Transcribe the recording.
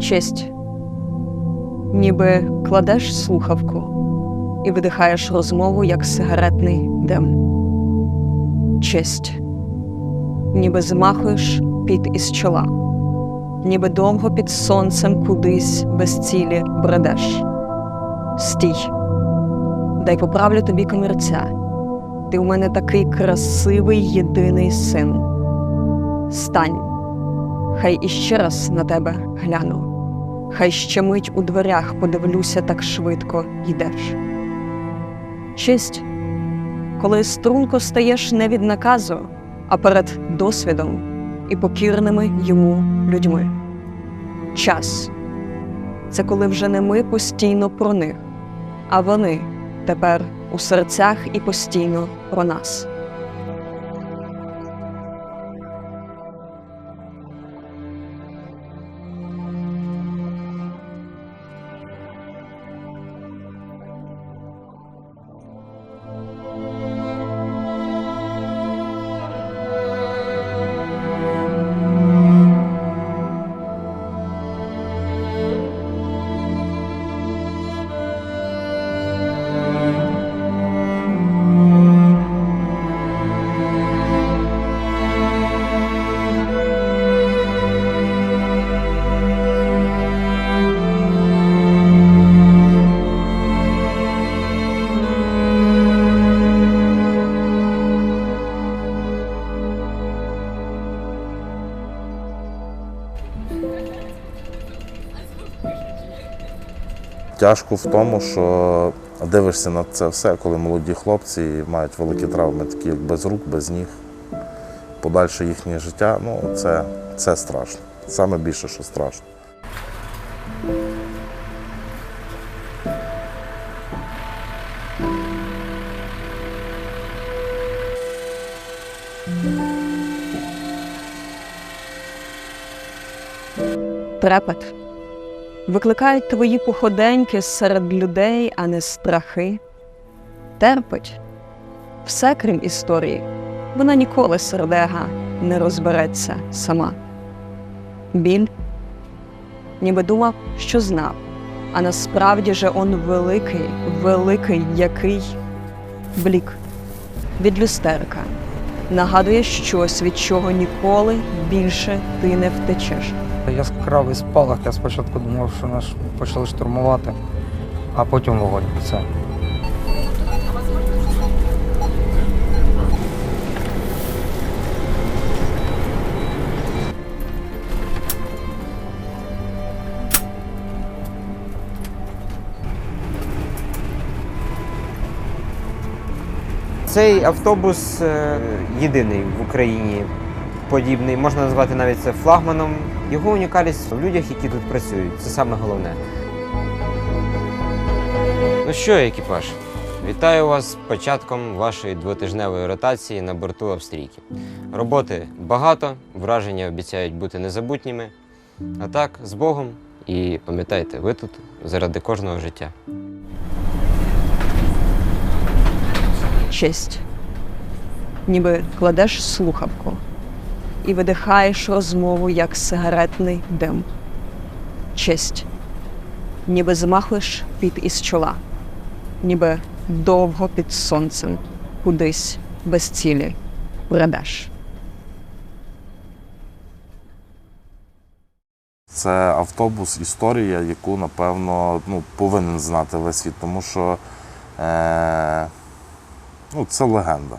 Честь. Ніби кладеш слухавку і видихаєш розмову, як сигаретний дим. Честь. Ніби змахуєш під із чола, ніби довго під сонцем кудись без цілі бредеш. Стій. Дай поправлю тобі комірця. Ти у мене такий красивий єдиний син. Стань. Хай іще раз на тебе гляну. Хай ще мить у дверях подивлюся, так швидко йдеш. Честь, коли струнко стаєш не від наказу, а перед досвідом і покірними йому людьми. Час це коли вже не ми постійно про них, а вони тепер у серцях і постійно про нас. Тяжко в тому, що дивишся на це все, коли молоді хлопці мають великі травми, такі як без рук, без ніг. Подальше їхнє життя, ну це, це страшно. Саме більше, що страшно. Трепет. Викликають твої походеньки серед людей, а не страхи. Терпить. Все крім історії. Вона ніколи сердега не розбереться сама. Біль. Ніби думав, що знав. А насправді же он великий, великий який блік від люстерка. Нагадує щось, від чого ніколи більше ти не втечеш. Яскравий спалах. Я спочатку думав, що нас почали штурмувати, а потім вогонь. Все. Цей автобус е, єдиний в Україні подібний, можна назвати навіть це флагманом. Його унікальність в людях, які тут працюють. Це саме головне. Ну що, екіпаж, вітаю вас з початком вашої двотижневої ротації на борту Австрійки. Роботи багато, враження обіцяють бути незабутніми. А так, з Богом і пам'ятайте, ви тут заради кожного життя. честь. Ніби кладеш слухавку і видихаєш розмову, як сигаретний дим. Честь. Ніби змахуєш під із чола, ніби довго під сонцем кудись без цілі бредеш. Це автобус, історія, яку, напевно, ну, повинен знати весь світ, тому що е, ну, це легенда.